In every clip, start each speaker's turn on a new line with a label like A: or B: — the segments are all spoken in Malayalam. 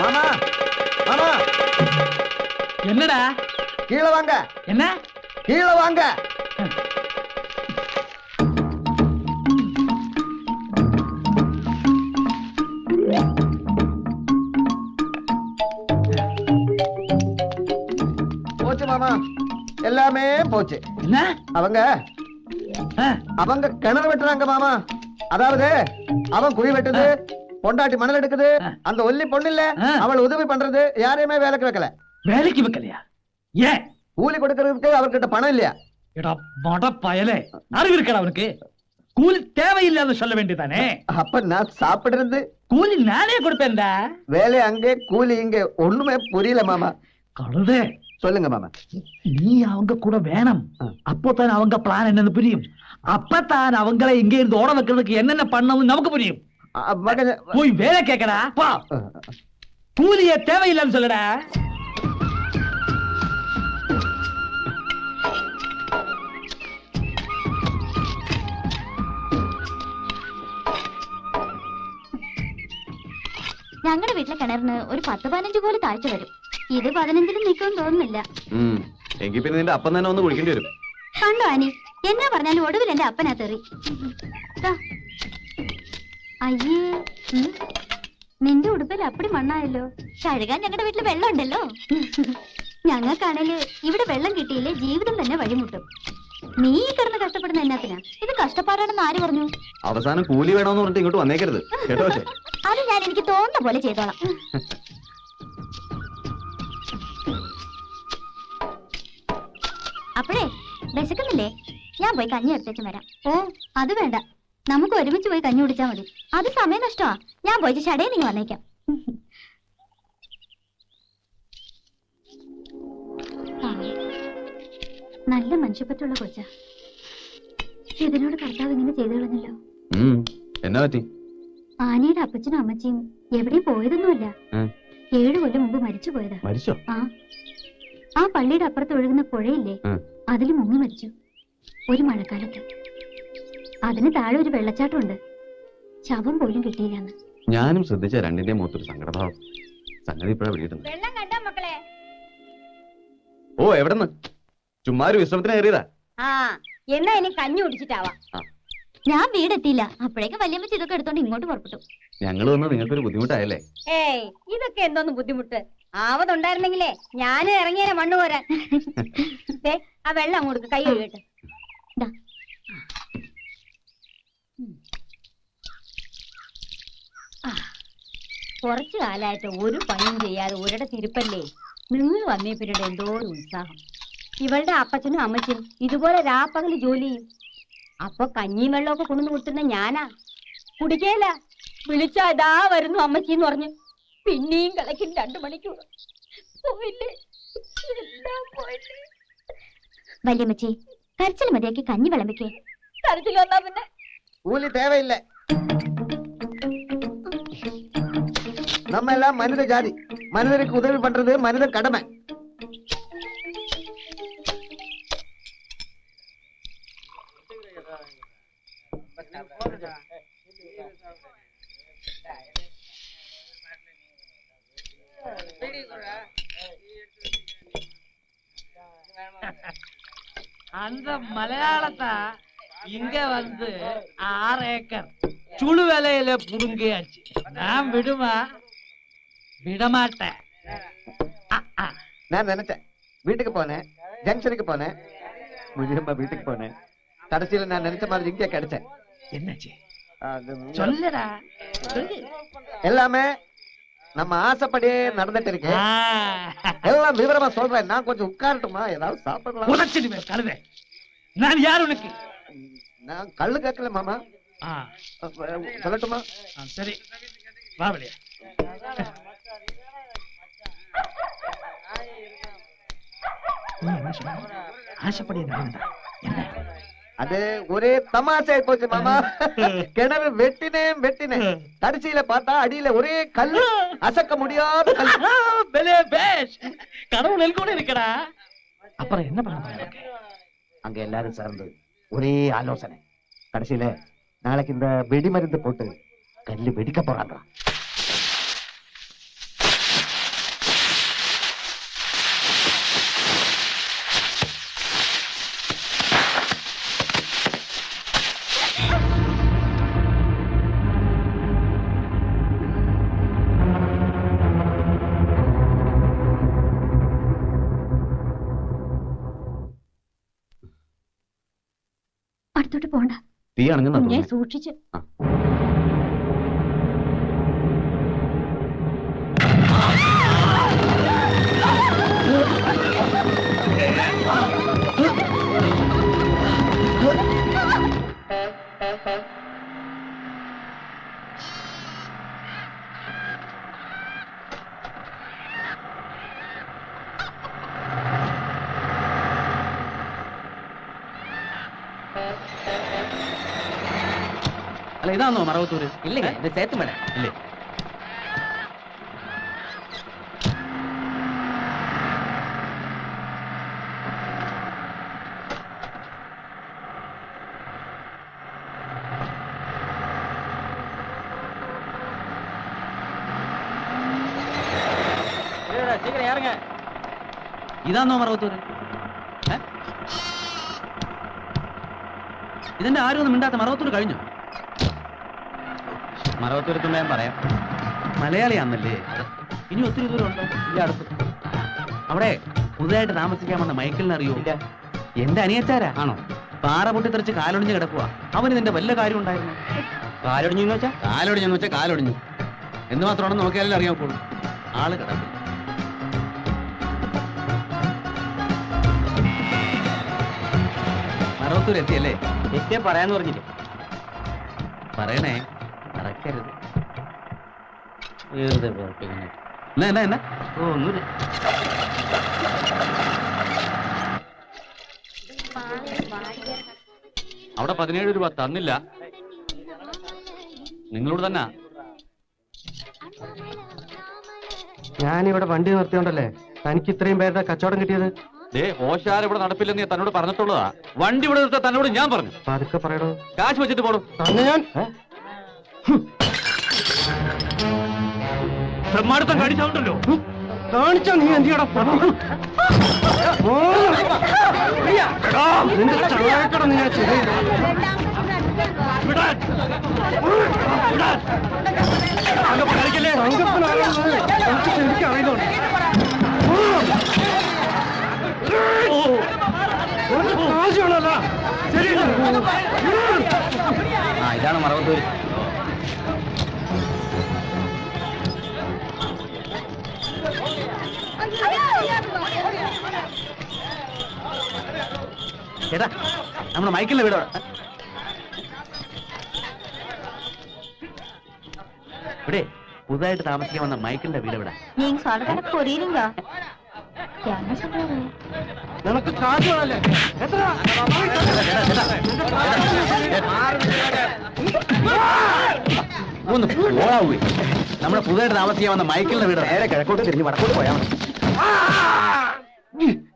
A: மாமா மாமா.
B: என்னடா?
A: கீழே வாங்க.
B: என்ன?
A: கீழே வாங்க. போச்சு மாமா. எல்லாமே போச்சு.
B: என்ன?
A: அவங்க அவங்க கிணறு வெட்டுறாங்க மாமா. அதாவது அவன் குழி வெட்டுது பொண்டாட்டி மணல் எடுக்குது. அந்த ஒல்லி பொண்ணு இல்ல. அவள் உதவி பண்றது. யாரையுமே வேலைக்கு வைக்கல.
B: வேலைக்கு வைக்கலையா? ஏன்?
A: கூலி கொடுக்கறதுக்கு அவர்கிட்ட பணம் இல்லையா?
B: எடா மட பயலே. அறிவு இருக்கடா அவனுக்கு? கூலி தேவையில்லாத சொல்ல வேண்டியதானே?
A: அப்ப நான் சாப்பிடுறது.
B: கூலி நானே கொடுப்பேன்டா.
A: வேலை அங்கே கூலி இங்க. ஒண்ணுமே புரியல மாமா.
B: கழுதே.
A: சொல்லுங்க மாமா.
B: நீ அவங்க கூட வேணும். அப்போதான் அவங்க பிளான் என்னன்னு புரியும். அப்பதான் அவங்கள இங்க இருந்து ஓட வைக்கிறதுக்கு என்னென்ன பண்ணணும் நமக்கு புரியும்.
A: மகன்
B: போய் வேலை கேட்கடா பா கூலிய தேவையில்லைன்னு சொல்லுடா
C: ഞങ്ങളുടെ വീട്ടിലെ കിണറിന് ഒരു പത്ത് പതിനഞ്ച് കോല് താഴ്ച വരും ഇത് പതിനഞ്ചിലും നിൽക്കുമെന്ന് തോന്നുന്നില്ല
D: എങ്കിൽ പിന്നെ നിന്റെ അപ്പം തന്നെ ഒന്ന് കുളിക്കേണ്ടി വരും
C: കണ്ടോ ആനി എന്നാ പറഞ്ഞാലും ഒടുവിൽ എന്റെ അപ്പനാ തെറി ദാ. അയ്യേ നിന്റെ ഉടുപ്പിൽ അപ്പടി മണ്ണായല്ലോ. കഴുകാൻ ഞങ്ങളുടെ വീട്ടിൽ വെള്ളം ഉണ്ടല്ലോ ഞങ്ങൾക്കാണേൽ ഇവിടെ വെള്ളം കിട്ടിയില്ലേ ജീവിതം തന്നെ വഴിമുട്ടും. നീ കിടന്ന് കഷ്ടപ്പെടുന്ന എന്നാത്തിനാ? ഇത് കഷ്ടപ്പാടാണെന്ന് ആര് പറഞ്ഞു?
D: അവസാനം കൂലി വേണമെന്ന് പറഞ്ഞിട്ട് ഇങ്ങോട്ട് വന്നേക്കരുത്. കേട്ടോ
C: അത് ഞാൻ എനിക്ക് തോന്നുന്ന പോലെ ചെയ്തോളാം. അപ്പോഴേ വിശക്കുന്നില്ലേ? ഞാൻ പോയി കഞ്ഞി എടുത്തേച്ച് വരാം. ഓ അത് വേണ്ട. നമുക്ക് ഒരുമിച്ച് പോയി കഞ്ഞി കുടിച്ചാൽ മതി. അത് സമയം നഷ്ടമാ. ഞാൻ പോയിട്ട് ചടയിൽ നിങ്ങൾ വന്നേക്കാം. നല്ല മനുഷ്യപ്പറ്റുള്ള കൊച്ച. ഇതിനോട് കർത്താവ് ഇങ്ങനെ ചെയ്തു കളഞ്ഞല്ലോ.
D: എന്നാ പറ്റി?
C: ആനയുടെ അപ്പച്ചനും അമ്മച്ചിയും എവിടെയും പോയതൊന്നുമല്ല. ഏഴു കൊല്ലം മുമ്പ് മരിച്ചു പോയതാ.
D: മരിച്ചോ?
C: ആ. ആ പള്ളിയുടെ അപ്പുറത്ത് ഒഴുകുന്ന പുഴയില്ലേ. അതിൽ മുങ്ങി മരിച്ചു. ഒരു മഴക്കാലത്ത്. അതിന് താഴെ ഒരു വെള്ളച്ചാട്ടമുണ്ട്. ശവം പോലും കിട്ടിയില്ലെന്ന്.
D: ഞാനും ശ്രദ്ധിച്ച രണ്ടിന്റെ മുഖത്തൊരു സങ്കടഭാവം. സംഗതി ഇപ്പോഴാ പിടിയിട്ടുണ്ട്
C: വെള്ളം കണ്ടോ മക്കളെ?
D: ഓ എവിടെന്ന്? ചുമ്മാ ഒരു വിശ്രമത്തിന് കയറിയതാ.
C: ആ എന്നാ ഇനി കഞ്ഞി കുടിച്ചിട്ടാവാ. ഞാൻ വീടെത്തിയില്ല. അപ്പോഴേക്കും വല്യമ്മച്ചി ഇതൊക്കെ എടുത്തോണ്ട് ഇങ്ങോട്ട് പുറപ്പെട്ടു.
D: ഞങ്ങൾ വന്ന് നിങ്ങൾക്കൊരു ബുദ്ധിമുട്ടായല്ലേ?
E: ഏയ് ഇതൊക്കെ എന്തോന്ന് ബുദ്ധിമുട്ട്? ആവതുണ്ടായിരുന്നെങ്കിലേ ഞാനും ഇറങ്ങിയാലേ മണ്ണ് പോരാൻ. ദേ, ആ വെള്ളം അങ്ങോട്ട് കൈ കഴുകട്ടെ. കുറച്ചു കാലായിട്ട് ഒരു പണിയും ചെയ്യാതെ ഒരിടെ തിരുപ്പല്ലേ? നിങ്ങൾ വന്നേ പിന്നീട് എന്തോ ഒരു ഉത്സാഹം. ഇവളുടെ അപ്പച്ചനും അമ്മച്ചനും ഇതുപോലെ രാപ്പകൽ ജോലി ചെയ്യും. അപ്പൊ കഞ്ഞിയും വെള്ളമൊക്കെ കൊണ്ടു കൊടുത്തുന്ന ഞാനാ? കുടിക്കേല. വിളിച്ചാ ഇതാ വരുന്നു അമ്മച്ചി എന്ന് പറഞ്ഞു. പിന്നെയും കളക്കും രണ്ടു മണിക്കൂർ. പോയില്ലേ?
C: വല്യമ്മച്ചി കരച്ചിൽ മതിയാക്കി കഞ്ഞി വിളമ്പിക്കേ.
E: കരച്ചിൽ വന്നാ പിന്നെ?
A: കൂലി തേവയില്ലേ. நம்ம எல்லாம் மனித ஜாதி. மனிதருக்கு உதவி பண்றது மனித கடமை.
B: அந்த மலையாளத்தை இங்க வந்து ஆறு ஏக்கர். சுழு வேலையில புடுங்கியாச்சு. நான் விடுமா? விடமாட்டேன்.
A: நான் நினைச்சேன். வீட்டுக்கு போனேன். ஜங்ஷனுக்கு போனேன். முனியம்மா வீட்டுக்கு போனேன். கடைசியில நான் நினைச்ச மாதிரி இங்கே கிடைச்சேன்.
B: என்னாச்சு?
A: அது
B: சொல்லுடா. சொல்லு.
A: எல்லாமே நம்ம ஆசைப்படியே நடந்துட்டு இருக்கு.
B: ஆ.
A: எல்லாம் விவரமா சொல்றேன். நான் கொஞ்சம் உட்காரட்டுமா? ஏதாவது சாப்பிடலாம்.
B: உதைச்சிடுவேன் கழுதை நான் யார் உனக்கு?
A: நான் கல்லு கேட்கல மாமா. சொல்லட்டுமா?
B: சரி. வா வெளியே நீ என்ன சொன்ன? ஆசைப்படி
A: அது ஒரே தமாஷாய் போச்சு மாமா. கிணறு வெட்டினேன் வெட்டினேன் கடைசியில பார்த்தா அடியில ஒரே கல்லு அசக்க முடியாத
B: கடவுள் கூட இருக்கடா. அப்புறம் என்ன பண்ண?
A: அங்க எல்லாரும் சேர்ந்து ஒரே ஆலோசனை. கடைசியில நாளைக்கு இந்த வெடி மருந்து போட்டு கல்லு வெடிக்க போறாங்க
D: തീ
E: കുഞ്ഞെ സൂക്ഷിച്ച്.
D: ഇതാണോ മറവത്തൂര്
F: இல்லைங்க இது சேத்து மேடம்
D: ഇല്ലേ
F: சீக்கிரம் ஏறுங்க
D: ഇതാണോ മറവത്തൂര് ഏ? ഇതിന്റെ ആരും ഒന്നും മിണ്ടാത്ത മറവത്തൂര് കഴിഞ്ഞു മറവത്തൂരത്തുമ്പോ ഞാൻ പറയാം. മലയാളിയാന്നല്ലേ? ഇനി ഒത്തിരി ദൂരം ഉണ്ടോ? ഇല്ല അടുത്ത്. അവിടെ പുതുതായിട്ട് താമസിക്കാൻ വന്ന മൈക്കിളിനെ അറിയോ? എന്റെ അനിയച്ചാരാ? ആണോ? പാറ പൊട്ടിത്തെറിച്ച് കാലൊടിഞ്ഞ് കിടക്കുക അവന് നിന്റെ വല്ല കാര്യം ഉണ്ടായിരുന്നു?
F: കാലൊടിഞ്ഞു എന്ന് വെച്ചാ?
D: കാലൊടിഞ്ഞെന്ന് വെച്ചാൽ കാലൊടിഞ്ഞു. എന്ന് മാത്രമാണെന്ന് നോക്കിയാലും അറിയാൻ പോളൂ ആൾ കിടക്കും മറവത്തൂർ എത്തിയല്ലേ
F: എത്തിയാ പറയാന്ന് പറഞ്ഞില്ലേ?
D: പറയണേ. മറക്കരുത്
F: വെറുതെ പ്രവർത്തിക്കുന്നു.
D: എന്നാ എന്നാ എന്നാ?
F: ഓ ഒന്നുമില്ല.
D: അവിടെ പതിനേഴ് രൂപ തന്നില്ല. നിങ്ങളോട് തന്നെ?
G: ഞാനിവിടെ വണ്ടി നിർത്തിയോണ്ടല്ലേ? തനിക്ക് ഇത്രയും പേരുടെ കച്ചവടം കിട്ടിയത്?
D: ദേ ഓശാര ഇവിടെ നടപ്പില്ലെന്ന് ഞാൻ തന്നോട് പറഞ്ഞിട്ടുള്ളതാ. വണ്ടി ഇവിടെ നിർത്താൻ തന്നോട് ഞാൻ പറഞ്ഞു.
G: പതുക്കെ പറയടോ.
D: കാശ് വെച്ചിട്ട് പോടും
G: തന്നെ ഞാൻ?
D: ബ്രഹ്മാടുത്തം കാണിച്ചോണ്ടല്ലോ
G: കാണിച്ചാ നീ എന്തിയടാ? നിന്റെ എനിക്ക് അറിയുന്നുണ്ട്
F: ഇതാണ് മറവത്തൂര്.
D: ചേട്ടാ നമ്മുടെ മൈക്കിളിന്റെ വീട് ഇവിടെ പുതുതായിട്ട് താമസിക്കാൻ വന്ന മൈക്കിളിന്റെ വീട്
C: ഇവിടെ
G: നിനക്ക് കാശുകളല്ലേ എത്ര?
D: ഒന്ന് പോളാവൂ നമ്മുടെ പുതുതായിട്ട് താമസിക്കാൻ വന്ന മൈക്കിളിന്റെ വീട് നേരെ കിഴക്കോട്ട് തിരിഞ്ഞ് വടക്കോട്ട് പോയാൽ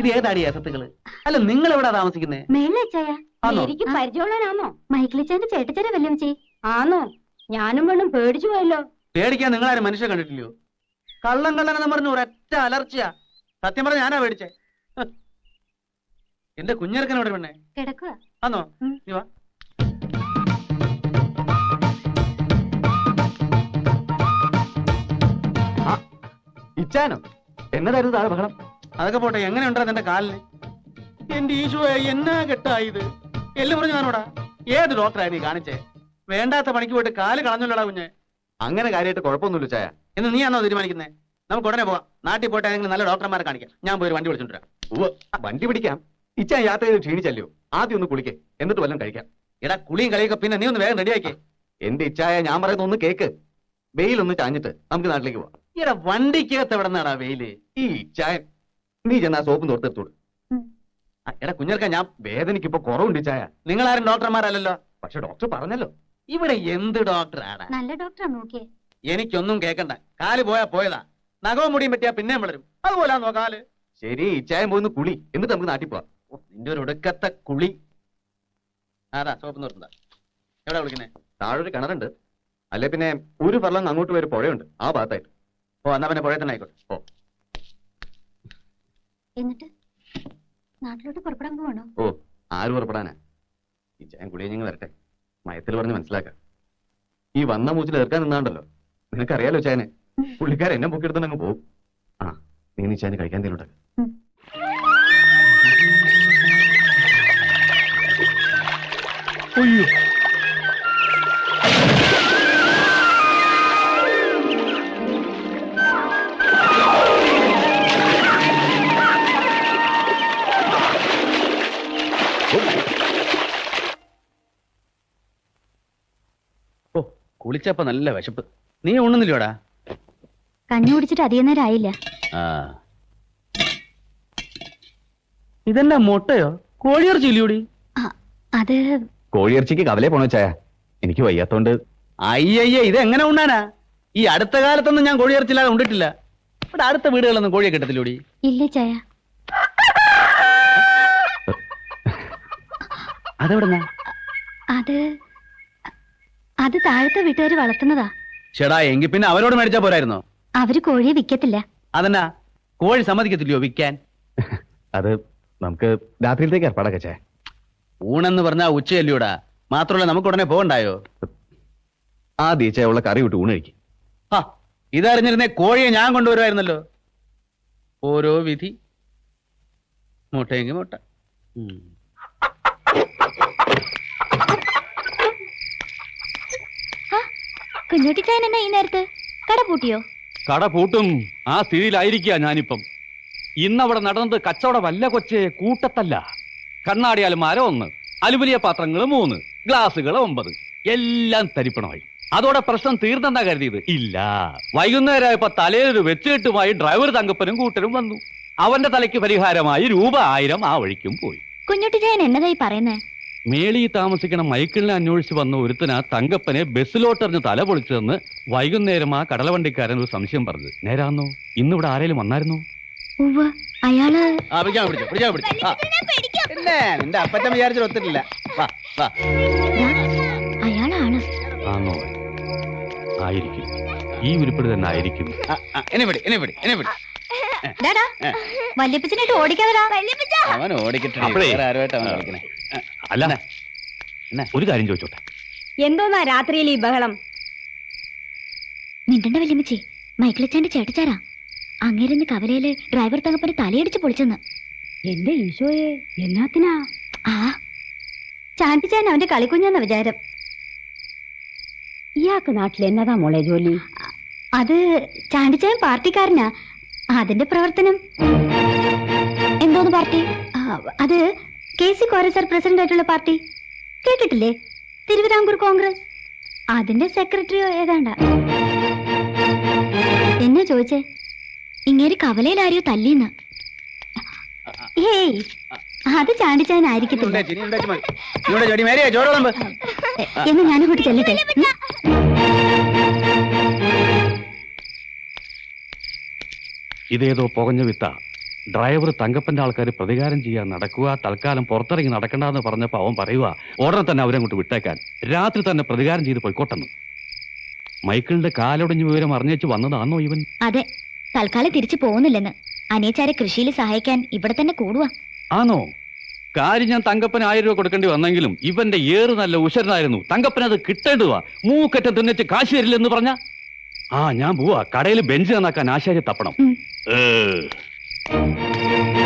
D: ഇത് ഏതാടി അസത്തുകൾ? അല്ല നിങ്ങൾ എവിടെ താമസിക്കുന്നേ ആണോ
E: എനിക്ക് പരിചയമുള്ളവനാണോ
C: മൈക്കിളിച്ചാന്റെ ചേട്ടച്ചാരെ വെല്ലുവിളിച്ചേ
E: ആണോ ഞാനും പെണ്ണും പേടിച്ചു പോയല്ലോ.
D: പേടിക്കാൻ നിങ്ങൾ ആരും മനുഷ്യ കണ്ടിട്ടില്ലയോ? കള്ളം കള്ളനെന്ന് പറഞ്ഞു ഒരൊറ്റ അലർച്ചയാ. സത്യം പറഞ്ഞ ഞാനാ പേടിച്ചേ. എന്റെ കുഞ്ഞിറക്കനോട് പെണ്ണേ.
C: കിടക്കുക.
D: നീ വാ.
G: ഇച്ചാനോ? എന്നതായിരുന്നു താഴെ ബഹളം?
D: അതൊക്കെ പോട്ടെ എങ്ങനെയുണ്ടാ നിന്റെ കാലിന് എന്റെ ഈശോ എന്നാ കെട്ടായത് എല്ലാം പറഞ്ഞു ഞാനോടാ ഏത് ഡോക്ടറായി നീ കാണിച്ചേ? വേണ്ടാത്ത പണിക്ക് പോയിട്ട് കാൽ കളഞ്ഞല്ലോടാ കുഞ്ഞെ.
G: അങ്ങനെ കാര്യമായിട്ട് കുഴപ്പമൊന്നുമില്ല ചായ.
D: എന്ന് നീ ആണോ തീരുമാനിക്കുന്നേ? നമുക്ക് ഉടനെ പോവാം. നാട്ടിൽ പോയിട്ട് ഏതെങ്കിലും നല്ല ഡോക്ടർമാരെ കാണിക്കാം. ഞാൻ പോയി വണ്ടി വിളിച്ചോണ്ടിരാം
G: വണ്ടി പിടിക്കാം. ഇച്ച യാത്ര ചെയ്ത് ക്ഷീണിച്ചല്ലോ ആദ്യം ഒന്ന് കുളിക്കേ. എന്നിട്ട് വല്ലതും കഴിക്കാം.
D: എടാ കുളിയും കളിയൊക്കെ പിന്നെ നീ ഒന്ന് വേഗം റെഡിയാക്കിയേ
G: എന്റെ ഇച്ചായ ഞാൻ പറയുന്ന ഒന്ന് കേക്ക്. വെയിലൊന്ന് ചാഞ്ഞിട്ട് നമുക്ക് നാട്ടിലേക്ക് പോവാം.
D: എടാ വണ്ടിക്കകത്ത് എവിടെ നിന്നാടാ വെയിൽ?
G: ഈ ഇച്ചായ നീ ചെന്നാ സോപ്പ്
D: തോർത്തെടുത്തോളൂ എടാ കുഞ്ഞർക്ക ഞാൻ
G: വേദനയ്ക്ക് ഇപ്പൊ കുറവുണ്ട് ഇച്ചായ
D: നിങ്ങളാരും ഡോക്ടർമാരല്ലല്ലോ?
G: പക്ഷെ ഡോക്ടർ പറഞ്ഞല്ലോ.
D: ഇവിടെ എന്ത് ഡോക്ടർ
C: നല്ല ഡോക്ടറാ നോക്കിയേ.
D: എനിക്കൊന്നും കേക്കണ്ട. കാൽ പോയാ പോയതാ. നഖവും മുടിയും പറ്റിയാ പിന്നെയും വളരും. അതുപോലെ നോക്കാൽ
G: ശരി ഇച്ചായം പോയിന്ന് കുളി. എന്നിട്ട് നമുക്ക് നാട്ടിൽ പോവാം.
D: നിന്റെ ഒരു ഒടുക്കത്തെ കുളി. അതാ സോപ്പ് നിർത്തുന്ന എവിടെ വിളിക്കുന്നേ?
A: താഴെ ഒരു കിണറുണ്ട്. അല്ലെ പിന്നെ ഒരു ഫർലങ് അങ്ങോട്ട് പോയൊരു പുഴയുണ്ട്. ആ ഭാഗത്തായിട്ട്.
D: ഓ എന്നാ പിന്നെ പുഴയത്തന്നെ ആയിക്കോട്ടെ.
A: ഓ.
C: എന്നിട്ട് നാട്ടിലോട്ട് പുറപ്പെടാൻ പോവാണോ?
A: ഓ ആര് പുറപ്പെടാനാ? ഈ ചായം ഞങ്ങൾ വരട്ടെ. മയത്തിൽ പറഞ്ഞ് മനസ്സിലാക്കാം. ഈ വന്ന മൂച്ചിൽ എതിർക്കാൻ നിന്നാണ്ടല്ലോ. നിനക്കറിയാലോ ചായനെ പുള്ളിക്കാരൻ എന്നെ പൊക്കിയെടുത്തോണ്ട് അങ്ങ് പോകും ആ നീ നീ ചായന് കഴിക്കാൻ തരുന്നുണ്ട്
D: ഓ കുളിച്ചപ്പോ നല്ല വിശപ്പ്. നീ ഉണ്ണുന്നില്ലോടാ
C: കഞ്ഞി കുടിച്ചിട്ട് അധികം നേരം ആയില്ല.
D: ആ. ഇതെന്നാ മുട്ടയോ? കോഴിയിറച്ചി ഇല്ലൂടി?
C: അത്
A: കോഴിയിറച്ചിക്ക് കവലേ പോണോ ചായ? എനിക്ക് വയ്യാത്തോണ്ട്.
D: അയ്യയ്യേ ഇത് എങ്ങനെ ഉണ്ണാനാ? ഈ അടുത്ത കാലത്തൊന്നും ഞാൻ കോഴിയിറച്ചില്ലാതെ ഉണ്ടിട്ടില്ല. ഇവിടെ അടുത്ത വീടുകളൊന്നും കോഴിയെ കിട്ടത്തില്ലൂടി?
C: ഇല്ല ചായ.
D: അതെവിടെന്നാ?
C: അത് അത് താഴത്തെ വീട്ടുകാർ വളർത്തുന്നതാ.
D: ചേടാ എങ്കിൽ പിന്നെ അവരോട് മേടിച്ചാ പോരായിരുന്നോ?
C: അവർ കോഴിയെ വിൽക്കത്തില്ല
D: അതെന്നാ? കോഴി സമ്മതിക്കത്തില്ലയോ വിൽക്കാൻ
A: അത് നമുക്ക് രാത്രിയിലത്തേക്ക് ഏർപ്പാടൊക്കെ ചേ
D: ഊണെന്ന് പറഞ്ഞാ ഉച്ചയല്ലൂടാ. മാത്രമല്ല നമുക്ക് ഉടനെ പോകണ്ടായോ?
A: ആ ദീച്ചയുള്ള ഉള്ള കറി വിട്ട് ഊണ് കഴിക്കും.
D: ആ ഇതറിഞ്ഞിരുന്നേ കോഴിയെ ഞാൻ കൊണ്ടുവരുമായിരുന്നല്ലോ. ഓരോ വിധി. മുട്ടയെങ്കിൽ മുട്ട. ഉം.
C: കുഞ്ഞുട്ടി ചായൻ എന്നാ ഈ നേരത്ത്? കട പൂട്ടിയോ?
F: കട പൂട്ടും. ആ സ്ഥിതിയിലായിരിക്കുക ഞാനിപ്പം. ഇന്നവിടെ നടന്നത് കച്ചവടമല്ല കൊച്ചേ കൂട്ടത്തല്ല. കണ്ണാടി അലമാര ഒന്ന് അലുമിനിയ പാത്രങ്ങൾ മൂന്ന് ഗ്ലാസുകൾ ഒമ്പത് എല്ലാം തരിപ്പണമായി. അതോടെ പ്രശ്നം തീർന്നെന്നാ കരുതിയത്? ഇല്ല. വൈകുന്നേരമായപ്പോ തലയിലൊരു വെച്ചുകെട്ടുമായി ഡ്രൈവർ തങ്കപ്പനും കൂട്ടരും വന്നു. അവന്റെ തലയ്ക്ക് പരിഹാരമായി രൂപ ആയിരം ആ വഴിക്കും പോയി.
C: കുഞ്ഞുട്ടി ഞാൻ എന്നതായി പറയുന്നേ?
F: മേളി താമസിക്കണ മൈക്കിളിനെ അന്വേഷിച്ച് വന്ന ഒരുത്തന തങ്കപ്പനെ ബസ്സിലോട്ടെറിഞ്ഞ് തല പൊളിച്ചതെന്ന് വൈകുന്നേരം ആ കടലവണ്ടിക്കാരൻ ഒരു സംശയം പറഞ്ഞു. നേരാന്നോ? ഇന്നിവിടെ ആരേലും വന്നായിരുന്നു?
C: ഉവ്വ്
D: അയാൾ നിന്റെ അപ്പച്ചൻ ഒത്തിട്ടില്ല.
C: അയാളാണ്.
F: ആണോ ആയിരിക്കും. ഈ ഉരുപ്പിടി തന്നെ ആയിരിക്കും.
C: വല്യപ്പച്ചനായിട്ട്
D: അവൻ ഓടിക്കട്ടെ. ആരുമായിട്ട് അവൻ കളിക്കണേ?
F: അല്ല? ഒരു കാര്യം ചോദിച്ചോട്ടെ.
E: എന്തോന്നാ രാത്രിയിൽ ഈ ബഹളം?
C: മിണ്ടണ്ട വല്യമ്മച്ചി. മൈക്കിളച്ചാന്റെ ചേട്ടച്ചാരാ. അങ്ങേരെന്ന് കവലയിൽ ഡ്രൈവർ തങ്ങപ്പന് തലയടിച്ച് പൊളിച്ചെന്ന്.
E: എന്റെ ഈശോയെ എന്നാത്തിനാ?
C: ആ. ചാണ്ടിച്ചാൻ അവന്റെ കളിക്കുഞ്ഞെന്ന വിചാരം.
E: ഇയാൾക്ക് നാട്ടിൽ എന്നതാ മോളെ ജോലി?
C: അത് ചാണ്ടിച്ചാൻ പാർട്ടിക്കാരനാ. അതിന്റെ പ്രവർത്തനം. എന്തോന്ന് പാർട്ടി? ആ, അത് കെ സി കോരസർ പ്രസിഡന്റ് ആയിട്ടുള്ള പാർട്ടി. കേട്ടിട്ടില്ലേ? തിരുവിതാംകൂർ കോൺഗ്രസ്. അതിന്റെ സെക്രട്ടറിയോ ഏതാണ്ട? എന്നെ ചോദിച്ചേ ഇങ്ങേര് കവലയിൽ ആരെയോ തല്ലിന്ന്? ഏയ് അത് ചാണ്ടിച്ചാനായിരിക്കത്തില്ല. എന്ന് ഞാനും കൂട്ടി ചെല്ലട്ടെ
F: ഇതേതോ പുകഞ്ഞ വിത്ത. ഡ്രൈവർ തങ്കപ്പന്റെ ആൾക്കാർ പ്രതികാരം ചെയ്യാൻ നടക്കുക തൽക്കാലം പുറത്തിറങ്ങി നടക്കണ്ടെന്ന് പറഞ്ഞപ്പോ അവൻ പറയുക ഉടനെ തന്നെ അവരെ അങ്ങോട്ട് വിട്ടേക്കാൻ. രാത്രി തന്നെ പ്രതികാരം ചെയ്ത് പോയിക്കോട്ടെന്ന്. മൈക്കിളിന്റെ കാലൊടിഞ്ഞ വിവരം അറിഞ്ഞേച്ച് വന്നതാണോ ഇവൻ?
C: അതെ തൽക്കാലം തിരിച്ചു പോകുന്നില്ലെന്ന്. അനിയച്ചാരെ കൃഷിയിൽ സഹായിക്കാൻ ഇവിടെ തന്നെ കൂടുക
F: ആണോ കാര്യം ഞാൻ തങ്കപ്പന് ആയിരം രൂപ കൊടുക്കേണ്ടി വന്നെങ്കിലും ഇവന്റെ ഏറ് നല്ല ഉഷരനായിരുന്നു തങ്കപ്പൻ അത് കിട്ടേണ്ടതാ മൂക്കറ്റം തിന്നിച്ച് കാശ് തരില്ലെന്ന് പറഞ്ഞ? ആ ഞാൻ പോവാ. കടയിൽ ബെഞ്ച് നന്നാക്കാൻ ആശാരി തപ്പണം. ഏ Música